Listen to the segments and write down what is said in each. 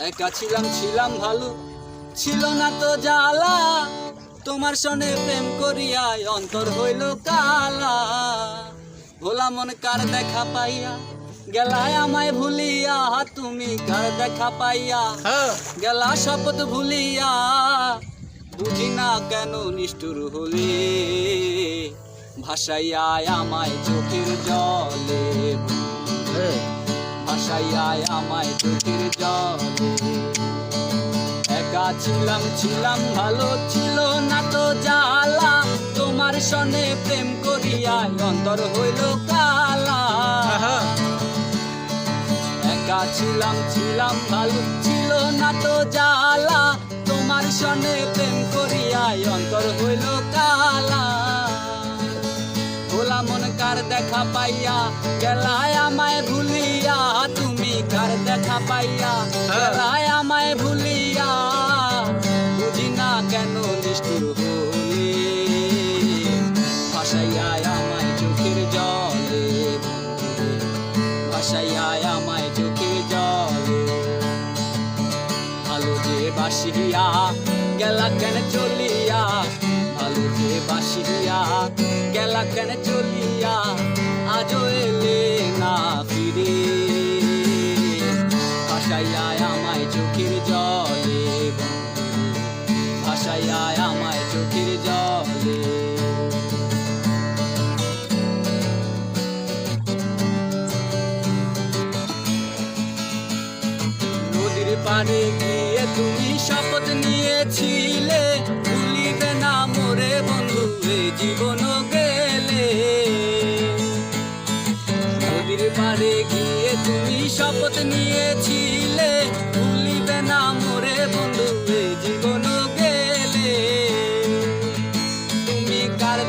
একা ছিলাম ছিলাম ভালো। ছিল না তো জ্বালা। তোমার সনে প্রেম করিয়াই অন্তর হইল কালা। ভোলা মন কার দেখা পাইয়া গেলায় আমায় ভুলিয়া তুমি কার দেখা পাইয়া হ্যাঁ। গেলা শপথ ভুলিয়া। বুঝি না কেন নিষ্ঠুর হলে ভাসাইয়ায় আমায় চোখের জলে। হ্যাঁ। ভাসাইয়ায় আমায় চোখের জলে। একা ছিলাম ছিলাম ভালো ছিল না তো জ্বালা। তোমার সনে প্রেম করিয়ায় অন্তর হইল কালা। একা ছিলাম ছিলাম ভালো ছিল না তো জ্বালা। তোমার সনে প্রেম অন্তর হইল কালা। ভোলা মন কার দেখা পাইয়া গেলায় পাইয়া গেলায় আমায় ভুলিয়া বুঝি না কেন নিষ্ঠুর হলে। ভাসাইয়ায় আমায় চোখের জলে ভাসাইয়ায় আমায় চোখের জলে। ভালো যে বাসিয়া গেলা কেন চলিয়া ভালো যে বাসিয়া গেলা কেন চলিয়া আজও ভাসাইয়ায় আমায় চোখের জলে। নদীর পাড়ে গিয়ে তুমি শপথ নিয়েছিলে। ভুলিবে না মোরে বন্ধু জীবন গেলে। নদীর পাড়ে গিয়ে তুমি শপথ নিয়েছিলে।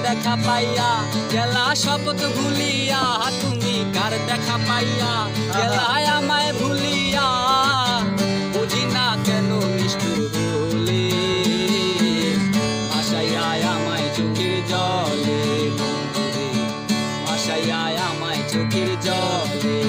দেখা পাইয়া শপথ ভুলিয়া, তুমি কার দেখা পাইয়া, গেলায় আমায় ভুলিয়া, বুঝি না কেন নিষ্ঠুর বলে। ভাসাইয়ায় আমায় চোখের জলে আশায় আমায় চোখের আমায়